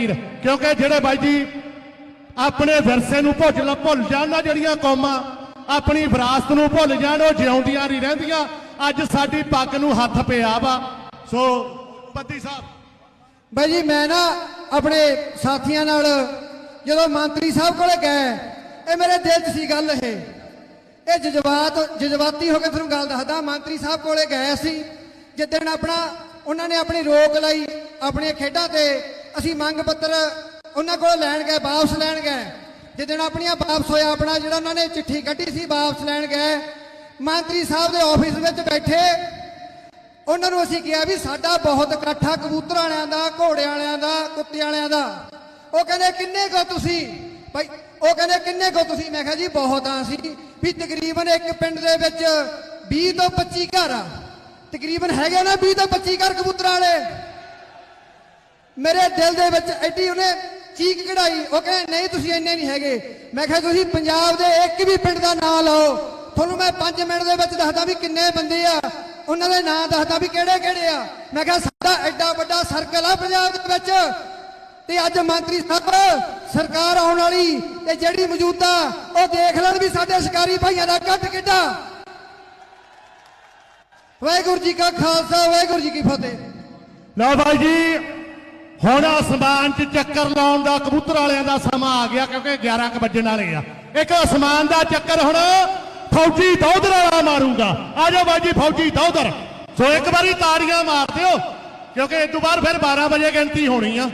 ਵੀਰ, ਕਿਉਂਕਿ ਜਿਹੜੇ ਬਾਈ ਜੀ ਆਪਣੇ ਵਿਰਸੇ ਨੂੰ ਭੁੱਲ ਭੁੱਲ ਜਾਣ ਜਿਹੜੀਆਂ ਕੌਮਾਂ, ਆਪਣੀ ਵਿਰਾਸਤ ਨੂੰ ਭੁੱਲ ਜਾਣ, ਉਹ ਜਿਉਂਦੀਆਂ ਨਹੀਂ ਰਹਿੰਦੀਆਂ। ਅੱਜ ਸਾਡੀ ਪੱਗ ਨੂੰ ਹੱਥ ਪਿਆ ਵਾ। ਸੋ ਪੱਤੀ ਸਾਹਿਬ। ਬਾਈ ਜੀ, ਮੈਂ ਨਾ ਆਪਣੇ ਸਾਥੀਆਂ ਨਾਲ ਜਦੋਂ ਮੰਤਰੀ ਸਾਹਿਬ ਕੋਲੇ ਗਏ, ਇਹ ਮੇਰੇ ਦਿਲ 'ਚ ਸੀ ਗੱਲ ਇਹ। ਇਹ ਜਜ਼ਬਾਤ, ਜਜ਼ਬਾਤੀ ਹੋ ਕੇ ਤੁਹਾਨੂੰ ਗੱਲ ਦੱਸਦਾ, ਮੰਤਰੀ ਸਾਹਿਬ ਕੋਲੇ ਗਏ ਸੀ। ਜਿੱਦਣ ਆਪਣਾ, ਉਹਨਾਂ ਨੇ ਆਪਣੀ ਰੋਕ ਲਈ, ਆਪਣੀਆਂ ਖੇਡਾਂ ਤੇ ਅਸੀਂ ਮੰਗ ਪੱਤਰ ਉਹਨਾਂ ਕੋਲ ਲੈਣ ਗਏ, ਵਾਪਸ ਲੈਣ ਗਏ। ਜਿੱਦਣ ਆਪਣੀਆਂ ਵਾਪਸ ਹੋਇਆ, ਆਪਣਾ ਜਿਹੜਾ ਉਹਨਾਂ ਨੇ ਚਿੱਠੀ ਕੱਢੀ ਸੀ, ਵਾਪਸ ਲੈਣ ਗਏ। ਮੰਤਰੀ ਸਾਹਿਬ ਦੇ ਆਫਿਸ ਵਿੱਚ ਬੈਠੇ। ਉਹਨਾਂ ਨੂੰ ਅਸੀਂ ਕਿਹਾ ਵੀ ਸਾਡਾ ਬਹੁਤ ਇਕੱਠਾ ਕਬੂਤਰ ਵਾਲਿਆਂ ਦਾ, ਘੋੜੇ ਵਾਲਿਆਂ ਦਾ, ਕੁੱਤੇ ਵਾਲਿਆਂ ਦਾ। ਉਹ ਕਹਿੰਦੇ, ਕਿੰਨੇ ਕੋ ਤੁਸੀਂ? ਭਾਈ, ਉਹ ਕਹਿੰਦੇ, ਕਿੰਨੇ ਕੋ ਤੁਸੀਂ? ਮੈਂ ਕਿਹਾ, ਜੀ, ਬਹੁਤ ਆ ਸੀ ਵੀ ਤਕਰੀਬਨ ਇੱਕ ਪਿੰਡ ਦੇ ਵਿੱਚ 20 ਤੋਂ 25 ਘਰ ਆ। ਤਕਰੀਬਨ ਹੈਗੇ ਨਾ 20 ਤੋਂ 25 ਘਰ ਕਬੂਤਰ ਵਾਲੇ? ਮੇਰੇ ਦਿਲ ਦੇ ਵਿੱਚ ਐਡੀ ਉਹਨੇ ਚੀਕ ਕਢਾਈ। ਉਹ ਕਹਿੰਦੇ, ਨਹੀਂ, ਤੁਸੀਂ ਇੰਨੇ ਨਹੀਂ ਹੈਗੇ। ਮੈਂ ਕਿਹਾ, ਤੁਸੀਂ ਪੰਜਾਬ ਦੇ ਇੱਕ ਵੀ ਪਿੰਡ ਦਾ ਨਾਮ ਲਓ। ਤੁਹਾਨੂੰ ਮੈਂ 5 ਮਿੰਟ ਦੇ ਵਿੱਚ ਦੱਸਦਾ ਵੀ ਕਿੰਨੇ ਬੰਦੇ ਆ। ਉਹਨਾਂ ਦੇ ਨਾਂ ਦੱਸਦਾ ਵੀ ਕਿਹੜੇ ਕਿਹੜੇ ਆ। ਮੈਂ ਕਿਹਾ, ਸਾਡਾ ਐਡਾ ਵੱਡਾ ਸਰਕਲ ਆ ਪੰਜਾਬ ਦੇ ਵਿੱਚ। ਤੇ ਅੱਜ ਮੰਤਰੀ ਸਾਹਿਬ, ਸਰਕਾਰ ਆਉਣ ਵਾਲੀ ਤੇ ਜਿਹੜੀ ਮੌਜੂਦਾ, ਉਹ ਦੇਖ ਲੈਣ ਵੀ ਸਾਡੇ ਸ਼ਿਕਾਰੀ ਭਾਈਆਂ ਦਾ ਕੱਟ ਕਿੱਡਾ। ਵਾਹਿਗੁਰੂ ਜੀ ਕਾ ਖਾਲਸਾ, ਵਾਹਿਗੁਰੂ ਜੀ ਕੀ ਫਤਿਹ। ਲਓ ਬਾਈ ਜੀ ਹੁਣ ਅਸਮਾਨ 'ਚ ਚੱਕਰ ਲਾਉਣ ਦਾ ਕਬੂਤਰ ਵਾਲਿਆਂ ਦਾ ਸਮਾਂ ਆ ਗਿਆ ਕਿਉਂਕਿ 11 ਕੁ ਵੱਜਣ ਵਾਲੇ ਆ। ਇੱਕ ਅਸਮਾਨ ਦਾ ਚੱਕਰ ਹੁਣ ਫੌਜੀ ਦੌਧਰ ਵਾਲਾ ਮਾਰੂਗਾ। ਆ ਜਾਓ ਬਾਜੀ ਫੌਜੀ ਦੌਧਰ ਸੋ ਇੱਕ ਵਾਰੀ ਤਾੜੀਆਂ ਮਾਰ ਦਿਓ, ਕਿਉਂਕਿ ਇਸ ਤੋਂ ਬਾਅਦ ਫਿਰ 12 ਵਜੇ ਗਿਣਤੀ ਹੋਣੀ ਆ।